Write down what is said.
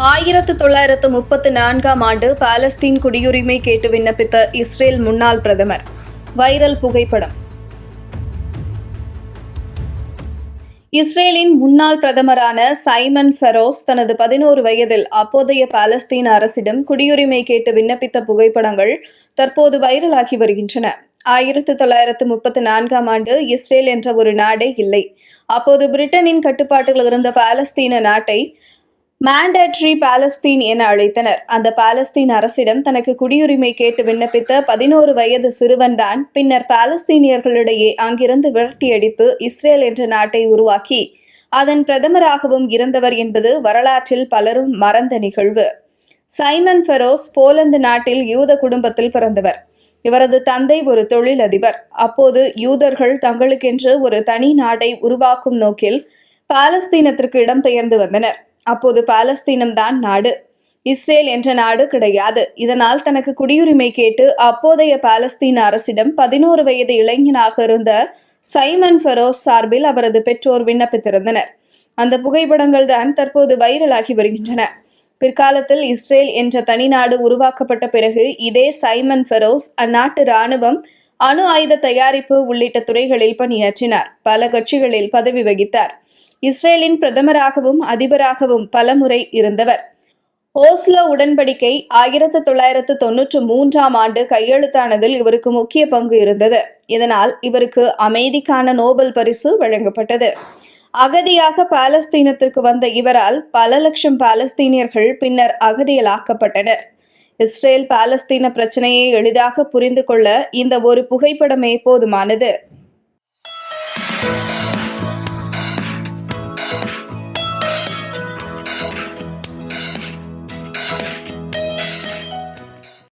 ஆயிரத்து தொள்ளாயிரத்து முப்பத்து நான்காம் ஆண்டு பாலஸ்தீன் குடியுரிமை கேட்டு விண்ணப்பித்த இஸ்ரேல் முன்னாள் பிரதமர். வைரல் புகைப்படம். இஸ்ரேலின் முன்னாள் பிரதமரான சைமன் ஃபெரோஸ் தனது பதினோரு வயதில் அப்போதைய பாலஸ்தீன் அரசிடம் குடியுரிமை கேட்டு விண்ணப்பித்த புகைப்படங்கள் தற்போது வைரலாகி வருகின்றன. ஆயிரத்து தொள்ளாயிரத்து முப்பத்து நான்காம் ஆண்டு இஸ்ரேல் என்ற ஒரு நாடே இல்லை. அப்போது பிரிட்டனின் கட்டுப்பாட்டில் இருந்த பாலஸ்தீன நாட்டை மாண்டேட்ரி பாலஸ்தீன் என அழைத்தனர். அந்த பாலஸ்தீன் அரசிடம் தனக்கு குடியுரிமை கேட்டு விண்ணப்பித்த பதினோரு வயது சிறுவன்தான் பின்னர் பாலஸ்தீனியர்களிடையே அங்கிருந்து விரட்டியடித்து இஸ்ரேல் என்ற நாட்டை உருவாக்கி அதன் பிரதமராகவும் இருந்தவர் என்பது வரலாற்றில் பலரும் மறந்த நிகழ்வு. சைமன் ஃபெரோஸ் போலந்து நாட்டில் யூத குடும்பத்தில் பிறந்தவர். இவரது தந்தை ஒரு தொழிலதிபர். அப்போது யூதர்கள் தங்களுக்கென்று ஒரு தனி நாடை உருவாக்கும் நோக்கில் பாலஸ்தீனத்திற்கு இடம்பெயர்ந்து வந்தனர். அப்போது பாலஸ்தீனம் தான் நாடு. இஸ்ரேல் என்ற நாடு கிடையாது. இதனால் தனக்கு குடியுரிமை கேட்டு அப்போதைய பாலஸ்தீன அரசிடம் பதினோரு வயது இளைஞனாக இருந்த சைமன் ஃபெரோஸ் சார்பில் அவரது பெற்றோர் விண்ணப்பித்திருந்தனர். அந்த புகைப்படங்கள் தான் தற்போது வைரலாகி வருகின்றன. பிற்காலத்தில் இஸ்ரேல் என்ற தனிநாடு உருவாக்கப்பட்ட பிறகு இதே சைமன் ஃபெரோஸ் அந்நாட்டு ராணுவம் அணு ஆயுத தயாரிப்பு உள்ளிட்ட துறைகளில் பணியாற்றினார். பல கட்சிகளில் பதவி வகித்தார். இஸ்ரேலின் பிரதமராகவும் அதிபராகவும் பலமுறை இருந்தவர். ஓஸ்லோ உடன்படிக்கை ஆயிரத்து தொள்ளாயிரத்து தொன்னூற்று மூன்றாம் ஆண்டு கையெழுத்தானதில் இவருக்கு முக்கிய பங்கு இருந்தது. இதனால் இவருக்கு அமைதிக்கான நோபல் பரிசு வழங்கப்பட்டது. அகதியாக பாலஸ்தீனத்திற்கு வந்த இவரால் பல லட்சம் பாலஸ்தீனியர்கள் பின்னர் அகதியலாக்கப்பட்டனர் இஸ்ரேல் பாலஸ்தீன பிரச்சனையை எளிதாக புரிந்து கொள்ள இந்த ஒரு புகைப்படமே போதுமானது.